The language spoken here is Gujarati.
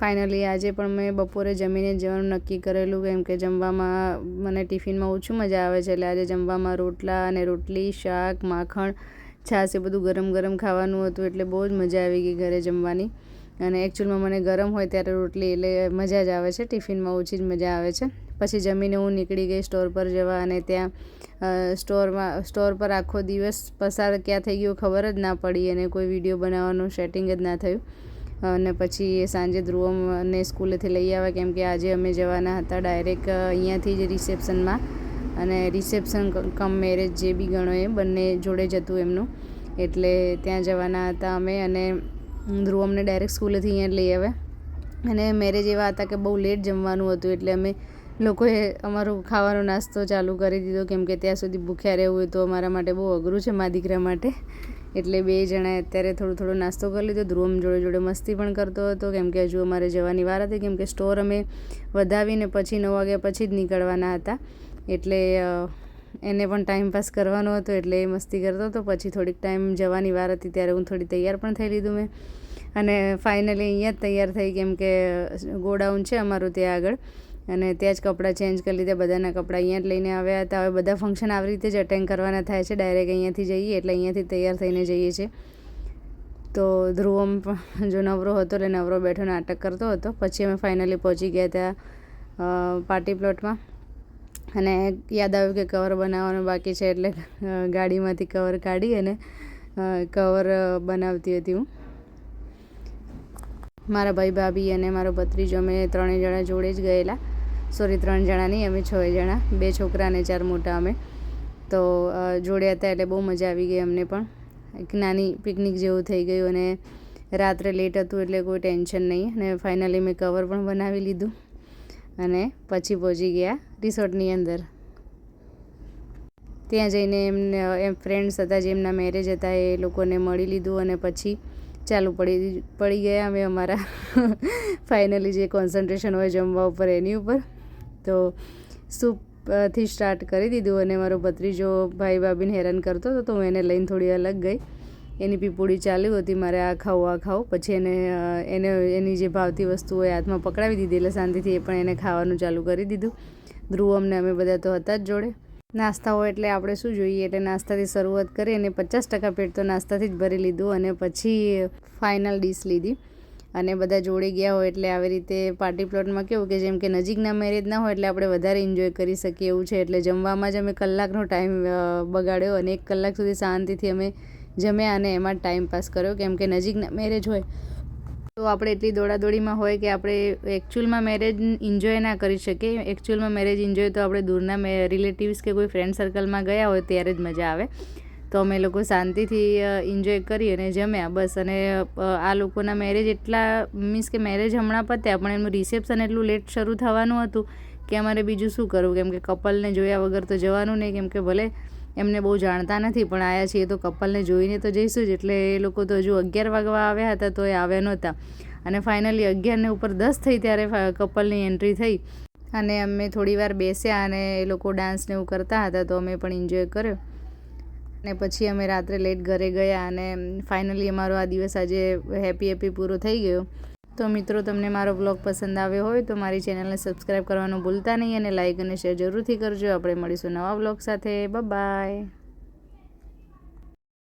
ફાઇનલી આજે પણ મેં બપોરે જમીને જવાનું નક્કી કરેલું, કેમ કે જમવામાં મને ટિફિનમાં ઓછું મજા આવે છે. એટલે આજે જમવામાં રોટલા અને રોટલી, શાક, માખણ, છાશ એ બધું ગરમ ગરમ ખાવાનું હતું, એટલે બહુ જ મજા આવી ગઈ ઘરે જમવાની. અને એકચ્યુઅલમાં મને ગરમ હોય ત્યારે રોટલી, એટલે મજા જ આવે છે. ટિફિનમાં ઓછી જ મજા આવે છે. પછી જમીને હું નીકળી ગઈ સ્ટોર પર જવા અને ત્યાં સ્ટોરમાં સ્ટોર પર આખો દિવસ પસાર ક્યાં થઈ ગયો ખબર જ ના પડી અને કોઈ વીડિયો બનાવવાનું સેટિંગ જ ના થયું. અને પછી સાંજે ધ્રુવમને સ્કૂલેથી લઈ આવ્યા, કેમ કે આજે અમે જવાના હતા ડાયરેક્ટ અહીંયાથી જ રિસેપ્શનમાં. અને રિસેપ્શન કમ મેરેજ જે બી ગણો એ બંને જોડે જ હતું એમનું. એટલે ત્યાં જવાના હતા અમે અને ધ્રુવમને ડાયરેક્ટ સ્કૂલેથી અહીંયા લઈ આવ્યા. અને મેરેજ એવા હતા કે બહુ લેટ જમવાનું હતું, એટલે અમે લોકોએ અમારું ખાવાનો નાસ્તો ચાલુ કરી દીધો, કેમ કે ત્યાં સુધી ભૂખ્યા રહેવું હોય તો અમારા માટે બહુ અઘરું છે મા દીકરા માટે. એટલે બે જણાએ અત્યારે થોડો થોડો નાસ્તો કરી લીધો. ધ્રુવમ જોડે જોડે મસ્તી પણ કરતો હતો. કેમ કે હજુ અમારે જવાની વાર હતી. કેમ કે સ્ટોર અમે વધાવીને પછી નવ વાગ્યા પછી જ નીકળવાના હતા. એટલે એને પણ ટાઈમ પાસ કરવાનો હતો એટલે એ મસ્તી કરતો હતો. પછી થોડીક ટાઈમ જવાની વાર હતી ત્યારે હું થોડી તૈયાર પણ થઈ લીધું મેં. અને ફાઇનલી અહીંયા જ તૈયાર થઈ. કેમ કે ગોડાઉન છે અમારું ત્યાં આગળ. અને ત્યાં જ કપડાં ચેન્જ કરી લીધા, બધાના કપડાં અહીંયા જ લઈને આવ્યા હતા. હવે બધા ફંક્શન આવી રીતે જ અટેન્ડ કરવાના થાય છે. ડાયરેક્ટ અહીંયાથી જઈએ એટલે અહીંયાથી તૈયાર થઈને જઈએ છીએ. તો ધ્રુવમ જો નવરો હતો એટલે નવરો બેઠો નાટક કરતો હતો. પછી અમે ફાઇનલી પહોંચી ગયા ત્યાં પાર્ટી પ્લોટમાં અને યાદ આવ્યું કે કવર બનાવવાનું બાકી છે એટલે ગાડીમાંથી કવર કાઢી અને કવર બનાવતી હતી હું. મારા ભાઈ ભાભી અને મારો ભત્રીજો અમે ત્રણેય જણા જોડે જ ગયેલા. સોરી, ત્રણ જણા નહીં, અમે છ જણા. બે છોકરા અને ચાર મોટા અમે. તો જોડે હતા એટલે બહુ મજા આવી ગઈ અમને પણ. એક નાની પિકનિક જેવું થઈ ગયું અને રાત્રે લેટ હતું એટલે કોઈ ટેન્શન નહીં. અને ફાઇનલી મેં કવર પણ બનાવી લીધું. અને પછી પહોંચી ગયા રિસોર્ટની અંદર. ત્યાં જઈને એમને, એમ ફ્રેન્ડ્સ હતા જેમના મેરેજ હતા એ લોકોને મળી લીધું અને પછી ચાલુ પડી પડી ગયા અમે અમારા. ફાઇનલી જે કોન્સન્ટ્રેશન હોય જમવા ઉપર, એની ઉપર. તો સૂપથી સ્ટાર્ટ કરી દીધું અને મારો ભત્રીજો ભાઈ ભાભીને હેરાન કરતો હતો, તો હું એને લઈને થોડી અલગ ગઈ. એની પીપુડી ચાલુ હતી, મારે આ ખાવું આ ખાવું. પછી એને એને એની જે ભાવતી વસ્તુ હોય હાથમાં પકડાવી દીધી એટલે શાંતિથી એ પણ એને ખાવાનું ચાલુ કરી દીધું. ધ્રુવ અમને, અમે બધા તો હતા જ જોડે. નાસ્તા હોય એટલે આપણે શું જોઈએ? એટલે નાસ્તાથી શરૂઆત કરી અને પચાસ ટકા પેટ તો નાસ્તાથી જ ભરી લીધું અને પછી ફાઇનલ ડીશ લીધી. અને બધા જોડે ગયા હોય એટલે આવી રીતે પાર્ટી પ્લોટમાં કેવું કે જેમ કે નજીકના મેરેજ ના હોય એટલે આપણે વધારે એન્જોય કરી શકીએ એવું છે. એટલે જમવામાં જ અમે કલાકનો ટાઈમ બગાડ્યો અને એક કલાક સુધી શાંતિથી અમે જમ્યા અને એમાં ટાઈમ પાસ કર્યો. કેમ કે નજીકના મેરેજ હોય તો આપણે એટલી દોડાદોડીમાં હોય કે આપણે એકચ્યુઅલમાં મેરેજ એન્જોય ના કરી શકીએ. એકચ્યુઅલમાં મેરેજ એન્જોય તો આપણે દૂરના રિલેટિવ્સ કે કોઈ ફ્રેન્ડ સર્કલમાં ગયા હોય ત્યારે જ મજા આવે. તો અમે લોકો શાંતિથી એન્જોય કરી અને જમ્યા બસ. અને આ લોકોના મેરેજ એટલા મીન્સ કે મેરેજ હમણાં પત્યા, પણ એમનું રિસેપ્શન એટલું લેટ શરૂ થવાનું હતું કે અમારે બીજું શું કરવું? કેમ કે કપલને જોયા વગર તો જવાનું નહીં, કેમ કે ભલે એમને બહુ જાણતા નથી, પણ આવ્યા છીએ તો કપલને જોઈને તો જઈશું જ. એટલે એ લોકો તો હજુ અગિયાર વાગવા આવ્યા હતા તો એ આવ્યા નહોતા. અને ફાઇનલી અગિયારને ઉપર દસ થઈ ત્યારે કપલની એન્ટ્રી થઈ. અને અમે થોડી વાર બેસ્યા અને એ લોકો ડાન્સને એવું કરતા હતા, તો અમે પણ એન્જોય કર્યો. અને પછી અમે રાત્રે લેટ ઘરે ગયા અને ફાઇનલી અમારો આ દિવસ આજે હેપી હેપી પૂરો થઈ ગયો. તો મિત્રો, તમને મારો બ્લોગ પસંદ આવ્યો હોય તો મારી ચેનલને સબસ્ક્રાઈબ કરવાનું ભૂલતા નહીં અને લાઇક અને શેર જરૂરથી કરજો. આપણે મળીશું નવા બ્લોગ સાથે. બાય